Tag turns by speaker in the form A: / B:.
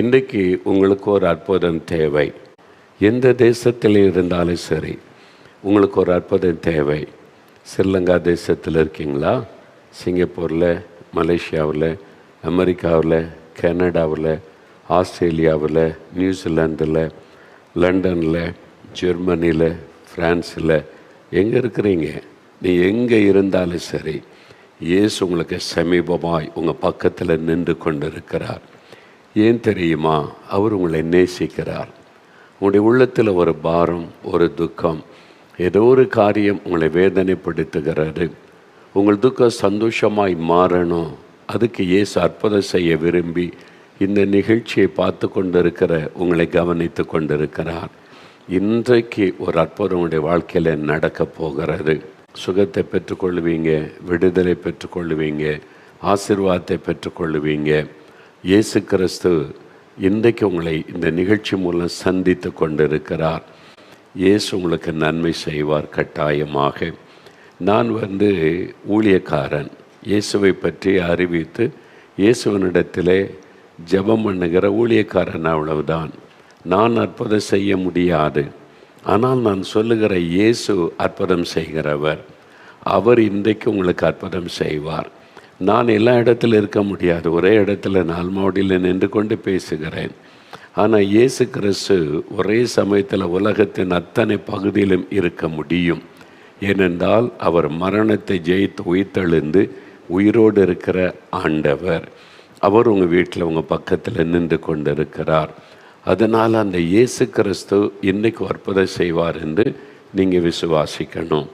A: இன்றைக்கு உங்களுக்கு ஒரு அற்புதம் தேவை. எந்த தேசத்தில் இருந்தாலும் சரி உங்களுக்கு ஒரு அற்புதம் தேவை. ஸ்ரீலங்கா தேசத்தில் இருக்கீங்களா? சிங்கப்பூரில் மலேசியாவில் அமெரிக்காவில் கனடாவில் ஆஸ்திரேலியாவில் நியூசிலாந்தில் லண்டனில் ஜெர்மனியில் ஃப்ரான்ஸில் எங்கே இருக்கிறீங்க? நீ எங்கே இருந்தாலும் சரி இயேசு உங்களுக்கு சமீபமாய் உங்கள் பக்கத்தில் நின்று கொண்டு இருக்கிறார் ஏன் தெரியுமா? அவர் உங்களை நேசிக்கிறார். உங்களுடைய உள்ளத்தில் ஒரு பாரம் ஒரு துக்கம் ஏதோ ஒரு காரியம் உங்களை வேதனைப்படுத்துகிறது. உங்கள் துக்கம் சந்தோஷமாய் மாறணும். அதுக்கு ஏசு அற்புதம் செய்ய விரும்பி இந்த நிகழ்ச்சியை பார்த்து கொண்டிருக்கிற உங்களை கவனித்து கொண்டிருக்கிறார். இன்றைக்கு ஒரு அற்புதம் உங்களுடைய வாழ்க்கையில் நடக்கப் போகிறது. சுகத்தை பெற்றுக்கொள்வீங்க விடுதலை பெற்றுக்கொள்வீங்க ஆசிர்வாதத்தை பெற்றுக்கொள்வீங்க இயேசு கிறிஸ்து இன்றைக்கு உங்களை இந்த நிகழ்ச்சி மூலம் சந்தித்து கொண்டிருக்கிறார். இயேசு உங்களுக்கு நன்மை செய்வார் கட்டாயமாக. நான் வந்து ஊழியக்காரன். இயேசுவை பற்றி அறிவித்து இயேசுவனிடத்திலே ஜெபம் பண்ணுகிற ஊழியக்காரன் அவ்வளவுதான். நான் அற்புதம் செய்ய முடியாது. ஆனால் நான் சொல்லுகிற இயேசு அற்புதம் செய்கிறவர். அவர் இன்றைக்கு உங்களுக்கு அற்புதம் செய்வார். நான் எல்லா இடத்துல இருக்க முடியாது. ஒரே இடத்துல நால்மாவடியில் நின்று கொண்டு பேசுகிறேன். ஆனால் இயேசு கிறிஸ்து ஒரே சமயத்தில் உலகத்தின் அத்தனை பகுதியிலும் இருக்க முடியும். ஏனென்றால் அவர் மரணத்தை ஜெயித்து உயிர்த்தெழுந்து உயிரோடு இருக்கிற ஆண்டவர். அவர் உங்கள் வீட்டில் உங்கள் பக்கத்தில் நின்று கொண்டு இருக்கிறார் அதனால் அந்த இயேசு கிறிஸ்து இன்றைக்கு அற்புதம் செய்வார் என்று நீங்கள் விசுவாசிக்கணும்.